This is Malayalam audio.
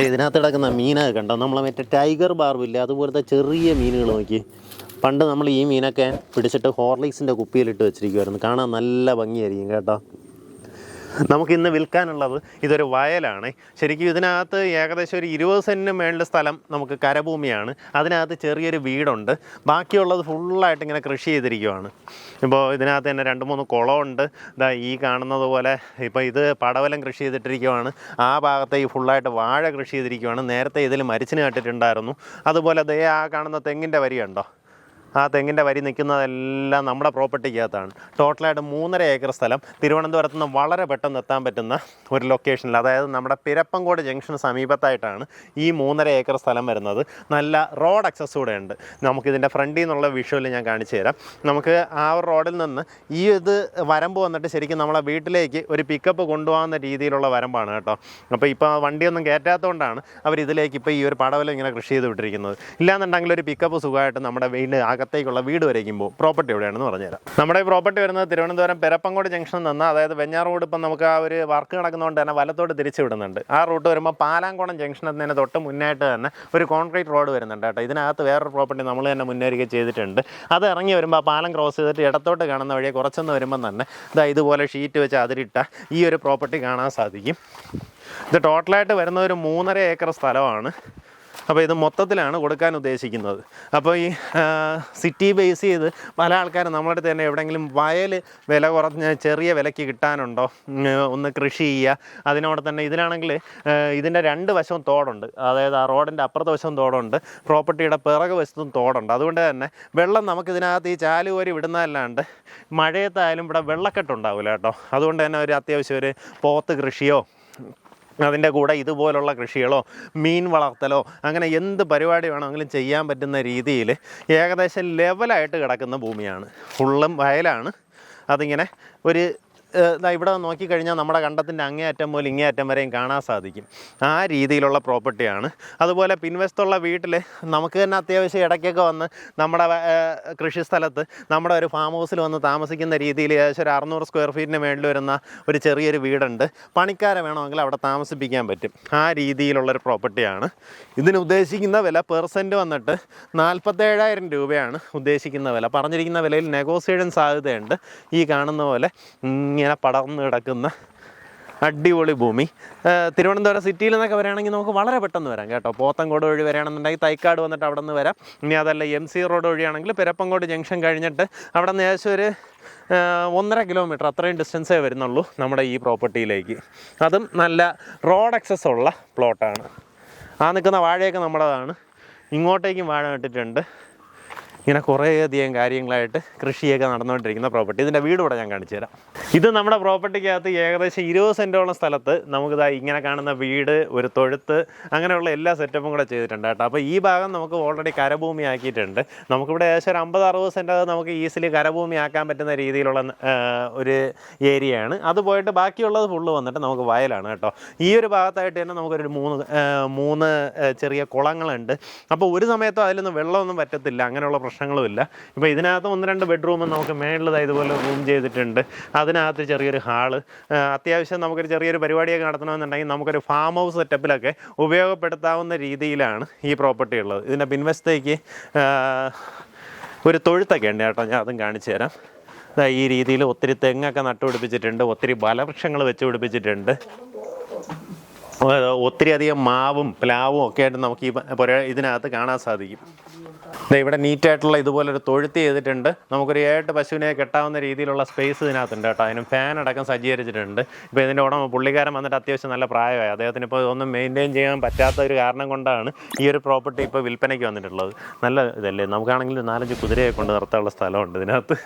ഇതിനകത്ത് കിടക്കുന്ന മീനൊക്കെ കണ്ടോ? നമ്മളെ മറ്റേ ടൈഗർ ബാർബില്ലേ അതുപോലത്തെ ചെറിയ മീനുകൾ നോക്കി. പണ്ട് നമ്മൾ ഈ മീനൊക്കെ പിടിച്ചിട്ട് ഹോർലിക്സിന്റെ കുപ്പിയിലിട്ട് വെച്ചിരിക്കുമായിരുന്നു കാണാൻ നല്ല ഭംഗിയായിരിക്കും കേട്ടോ. നമുക്ക് ഇന്ന് വിൽക്കാനുള്ളത് ഇതൊരു വയലാണ്. ശരിക്കും ഇതിനകത്ത് ഏകദേശം ഒരു ഇരുപത് സെന്റിന് മേളിൽ സ്ഥലം നമുക്ക് കരഭൂമിയാണ്. അതിനകത്ത് ചെറിയൊരു വീടുണ്ട്. ബാക്കിയുള്ളത് ഫുള്ളായിട്ട് ഇങ്ങനെ കൃഷി ചെയ്തിരിക്കുവാണ്. ഇപ്പോൾ ഇതിനകത്ത് തന്നെ രണ്ട് മൂന്ന് കുളമുണ്ട്. ഇതാ ഈ കാണുന്നത് പോലെ ഇപ്പോൾ ഇത് പടവലം കൃഷി ചെയ്തിട്ടിരിക്കുവാണ്. ആ ഭാഗത്ത് ഈ ഫുള്ളായിട്ട് വാഴ കൃഷി ചെയ്തിരിക്കുവാണ്. നേരത്തെ ഇതിൽ മരിച്ചിന് കട്ടിട്ടുണ്ടായിരുന്നു അതുപോലെ ദേ ആ കാണുന്ന തെങ്ങിന്റെ വരിയുണ്ടോ? ആ തെങ്ങിന്റെ വരി നിൽക്കുന്നതെല്ലാം നമ്മുടെ പ്രോപ്പർട്ടിക്കകത്താണ്. ടോട്ടലായിട്ട് മൂന്നര ഏക്കർ സ്ഥലം. തിരുവനന്തപുരത്ത് നിന്ന് വളരെ പെട്ടെന്ന് എത്താൻ പറ്റുന്ന ഒരു ലൊക്കേഷനിൽ അതായത് നമ്മുടെ പിരപ്പങ്കോട് ജംഗ്ഷന് സമീപത്തായിട്ടാണ് ഈ മൂന്നര ഏക്കർ സ്ഥലം വരുന്നത്. നല്ല റോഡ് അക്സസ് കൂടെ ഉണ്ട്. നമുക്കിതിന്റെ ഫ്രണ്ടിൽ നിന്നുള്ള വിഷ്വൽ ഞാൻ കാണിച്ചു തരാം. നമുക്ക് ആ ഒരു റോഡിൽ നിന്ന് ഈ ഇത് വരമ്പ് വന്നിട്ട് ശരിക്കും നമ്മളെ വീട്ടിലേക്ക് ഒരു പിക്കപ്പ് കൊണ്ടുപോകുന്ന രീതിയിലുള്ള വരമ്പാണ് കേട്ടോ. അപ്പോൾ ഇപ്പോൾ വണ്ടിയൊന്നും കയറ്റാത്തതുകൊണ്ടാണ് അവർ ഇതിലേക്ക് ഇപ്പോൾ ഈ ഒരു പടവലം ഇങ്ങനെ കൃഷി ചെയ്ത് വിട്ടിരിക്കുന്നത്. ഇല്ലാന്നുണ്ടെങ്കിൽ ഒരു പിക്കപ്പ് സുഖമായിട്ട് നമ്മുടെ വീട് അകത്തേക്കുള്ള വീട് വരയ്ക്കും പോകും പ്രോപ്പർട്ടി എവിടെയാണെന്ന് പറഞ്ഞുതരാം. നമ്മുടെ പ്രോപ്പർട്ടി വരുന്നത് തിരുവനന്തപുരം പെരപ്പങ്കോട് ജംഗ്ഷനിൽ നിന്ന് അതായത് വെഞ്ഞാർ റോഡ് ഇപ്പം നമുക്ക് ആ ഒരു വർക്ക് നടക്കുന്നതുകൊണ്ട് തന്നെ വലത്തോട്ട് തിരിച്ചു വിടുന്നുണ്ട്. ആ റൂട്ട് വരുമ്പോൾ പാലാങ്കോണം ജംഗ്ഷനിൽ നിന്ന് തൊട്ട് മുന്നായിട്ട് തന്നെ ഒരു കോൺക്രീറ്റ് റോഡ് വരുന്നുണ്ട് കേട്ടോ. ഇതിനകത്ത് വേറൊരു പ്രോപ്പർട്ടി നമ്മൾ തന്നെ മുന്നേറുകയും ചെയ്തിട്ടുണ്ട്. അത് ഇറങ്ങി വരുമ്പോൾ ആ പാലം ക്രോസ് ചെയ്തിട്ട് ഇടത്തോട്ട് കാണുന്ന വഴിയെ കുറച്ചൊന്ന് വരുമ്പം തന്നെ ഇതാ ഇതുപോലെ ഷീറ്റ് വെച്ച് അതിരിട്ട ഈ ഒരു പ്രോപ്പർട്ടി കാണാൻ സാധിക്കും. ഇത് ടോട്ടലായിട്ട് വരുന്ന ഒരു മൂന്നര ഏക്കർ സ്ഥലമാണ്. അപ്പോൾ ഇത് മൊത്തത്തിലാണ് കൊടുക്കാൻ ഉദ്ദേശിക്കുന്നത്. അപ്പോൾ ഈ സിറ്റി ബേസ് ചെയ്ത് പല ആൾക്കാരും നമ്മുടെ അടുത്ത് തന്നെ എവിടെയെങ്കിലും വയൽ വില കുറഞ്ഞ ചെറിയ വിലയ്ക്ക് കിട്ടാനുണ്ടോ? ഒന്ന് കൃഷി ചെയ്യുക. അതിനോട് തന്നെ ഇതിലാണെങ്കിൽ ഇതിന്റെ രണ്ട് വശവും തോടുണ്ട്. അതായത് ആ റോഡിന്റെ അപ്പുറത്തെ വശവും തോടുണ്ട്. പ്രോപ്പർട്ടിയുടെ പിറക് വശത്തും തോടുണ്ട്. അതുകൊണ്ട് തന്നെ വെള്ളം നമുക്ക് ഇതിനകത്ത് ഈ ചാലുകോരി വിടുന്നതല്ലാണ്ട് മഴയത്തായാലും ഇവിടെ വെള്ളക്കെട്ടുണ്ടാവില്ല കേട്ടോ. അതുകൊണ്ട് തന്നെ ഒരു അത്യാവശ്യം ഒരു പോത്ത് കൃഷിയോ അതിന്റെ കൂടെ ഇതുപോലുള്ള കൃഷികളോ മീൻ വളർത്തലോ അങ്ങനെ എന്ത് പരിപാടി വേണമെങ്കിലും ചെയ്യാൻ പറ്റുന്ന രീതിയിൽ ഏകദേശം ലെവലായിട്ട് കിടക്കുന്ന ഭൂമിയാണ്. ഫുള്ളും വയലാണ്. അതിങ്ങനെ ഒരു ഇവിടെ നോക്കിക്കഴിഞ്ഞാൽ നമ്മുടെ കണ്ടത്തിന്റെ അങ്ങേയറ്റം മുതൽ ഇങ്ങേയറ്റം വരെയും കാണാൻ സാധിക്കും. ആ രീതിയിലുള്ള പ്രോപ്പർട്ടിയാണ്. അതുപോലെ പിൻവശത്തുള്ള വീട്ടിൽ നമുക്ക് തന്നെ അത്യാവശ്യം ഇടയ്ക്കൊക്കെ വന്ന് നമ്മുടെ കൃഷി സ്ഥലത്ത് നമ്മുടെ ഒരു ഫാം ഹൗസിൽ വന്ന് താമസിക്കുന്ന രീതിയിൽ ഏകദേശം ഒരു അറുന്നൂറ് സ്ക്വയർ ഫീറ്റിന് മേളിൽ വരുന്ന ഒരു ചെറിയൊരു വീടുണ്ട്. പണിക്കാരെ വേണമെങ്കിൽ അവിടെ താമസിപ്പിക്കാൻ പറ്റും. ആ രീതിയിലുള്ളൊരു പ്രോപ്പർട്ടിയാണ്. ഇതിന് ഉദ്ദേശിക്കുന്ന വില പെർസെന്റ് വന്നിട്ട് നാൽപ്പത്തേഴായിരം രൂപയാണ് ഉദ്ദേശിക്കുന്ന വില. പറഞ്ഞിരിക്കുന്ന വിലയിൽ നെഗോസിയേഷൻ സാധ്യതയുണ്ട്. ഈ കാണുന്ന പോലെ ഇങ്ങനെ പടർന്നു കിടക്കുന്ന അടിപൊളി ഭൂമി. തിരുവനന്തപുരം സിറ്റിയിൽ നിന്നൊക്കെ വരികയാണെങ്കിൽ നമുക്ക് വളരെ പെട്ടെന്ന് വരാം കേട്ടോ. പോത്തങ്കോട് വഴി വരികയാണെന്നുണ്ടെങ്കിൽ തൈക്കാട് വന്നിട്ട് അവിടെ നിന്ന് വരാം. ഇനി അതല്ല എം സി റോഡ് വഴിയാണെങ്കിൽ പെരപ്പങ്കോട് ജംഗ്ഷൻ കഴിഞ്ഞിട്ട് അവിടെ നിന്ന് ഏകദേശം ഒരു ഒന്നര കിലോമീറ്റർ അത്രയും ഡിസ്റ്റൻസേ വരുന്നുള്ളൂ നമ്മുടെ ഈ പ്രോപ്പർട്ടിയിലേക്ക്. അതും നല്ല റോഡ് അക്സസ് ഉള്ള പ്ലോട്ടാണ് ആ നിൽക്കുന്ന വാഴയൊക്കെ നമ്മുടേതാണ്. ഇങ്ങോട്ടേക്കും വാഴ നട്ടിട്ടുണ്ട്. ഇങ്ങനെ കുറേയധികം കാര്യങ്ങളായിട്ട് കൃഷിയൊക്കെ നടന്നുകൊണ്ടിരിക്കുന്ന പ്രോപ്പർട്ടി ഇതിന്റെ വീട് ഇവിടെ ഞാൻ കാണിച്ചു തരാം. ഇത് നമ്മുടെ പ്രോപ്പർട്ടിക്കകത്ത് ഏകദേശം ഇരുപത് സെന്റോളം സ്ഥലത്ത് നമുക്കിതാ ഇങ്ങനെ കാണുന്ന വീട് ഒരു തൊഴുത്ത് അങ്ങനെയുള്ള എല്ലാ സെറ്റപ്പും കൂടെ ചെയ്തിട്ടുണ്ട് കേട്ടോ. അപ്പോൾ ഈ ഭാഗം നമുക്ക് ഓൾറെഡി കരഭൂമി ആക്കിയിട്ടുണ്ട്. നമുക്കിവിടെ ഏകദേശം ഒരു അമ്പത് അറുപത് സെന്റ് നമുക്ക് ഈസിലി കരഭൂമി ആക്കാൻ പറ്റുന്ന രീതിയിലുള്ള ഒരു ഏരിയയാണ് അത് പോയിട്ട് ബാക്കിയുള്ളത് ഫുള്ള് വന്നിട്ട് നമുക്ക് വയലാണ് കേട്ടോ. ഈ ഒരു ഭാഗത്തായിട്ട് തന്നെ നമുക്കൊരു മൂന്ന് മൂന്ന് ചെറിയ കുളങ്ങളുണ്ട്. അപ്പോൾ ഒരു സമയത്തും അതിലൊന്നും വെള്ളമൊന്നും പറ്റത്തില്ല. അങ്ങനെയുള്ള പ്രശ്നങ്ങളുമില്ല ഇപ്പോൾ ഇതിനകത്ത് ഒന്ന് രണ്ട് ബെഡ്റൂം നമുക്ക് മേളിലത് ഇതുപോലെ റൂം ചെയ്തിട്ടുണ്ട്. അതിനകത്ത് ചെറിയൊരു ഹാൾ അത്യാവശ്യം നമുക്കൊരു ചെറിയൊരു പരിപാടിയൊക്കെ നടത്തണമെന്നുണ്ടെങ്കിൽ നമുക്കൊരു ഫാം ഹൗസ് സെറ്റപ്പിലൊക്കെ ഉപയോഗപ്പെടുത്താവുന്ന രീതിയിലാണ് ഈ പ്രോപ്പർട്ടി ഉള്ളത്. ഇതിന്റെ പിൻവശത്തേക്ക് ഒരു തൊഴുത്തൊക്കെ ഉണ്ട് കേട്ടോ. ഞാൻ അതും കാണിച്ചു തരാം. ഈ രീതിയിൽ ഒത്തിരി തെങ്ങൊക്കെ നട്ടുപിടിപ്പിച്ചിട്ടുണ്ട് ഒത്തിരി ബലവൃക്ഷങ്ങൾ വെച്ച് പിടിപ്പിച്ചിട്ടുണ്ട്. ഒത്തിരി അധികം മാവും പ്ലാവും ഒക്കെ ആയിട്ട് നമുക്ക് ഈ ഇതിനകത്ത് കാണാൻ സാധിക്കും. ഇവിടെ നീറ്റായിട്ടുള്ള ഇതുപോലൊരു തൊഴുത്തി ചെയ്തിട്ടുണ്ട്. നമുക്കൊരു ഏട്ട് പശുവിനെ കെട്ടാവുന്ന രീതിയിലുള്ള സ്പേസ് ഇതിനകത്തുണ്ട് കേട്ടോ. അതിനും ഫാൻ അടക്കം സജ്ജീകരിച്ചിട്ടുണ്ട്. ഇപ്പോൾ ഇതിന്റെ ഉടമ പുള്ളിക്കാരൻ വന്നിട്ട് അത്യാവശ്യം നല്ല പ്രായമായി. അദ്ദേഹത്തിന് ഇപ്പോൾ ഒന്നും മെയിന്റെയിൻ ചെയ്യാൻ പറ്റാത്ത ഒരു കാരണം കൊണ്ടാണ് ഈ ഒരു പ്രോപ്പർട്ടി ഇപ്പോൾ വിൽപ്പനയ്ക്ക് വന്നിട്ടുള്ളത്. നല്ല ഇതല്ലേ? നമുക്കാണെങ്കിൽ നാലഞ്ച് കുതിരയെ കൊണ്ട് നിർത്താനുള്ള സ്ഥലമുണ്ട് ഇതിനകത്ത്.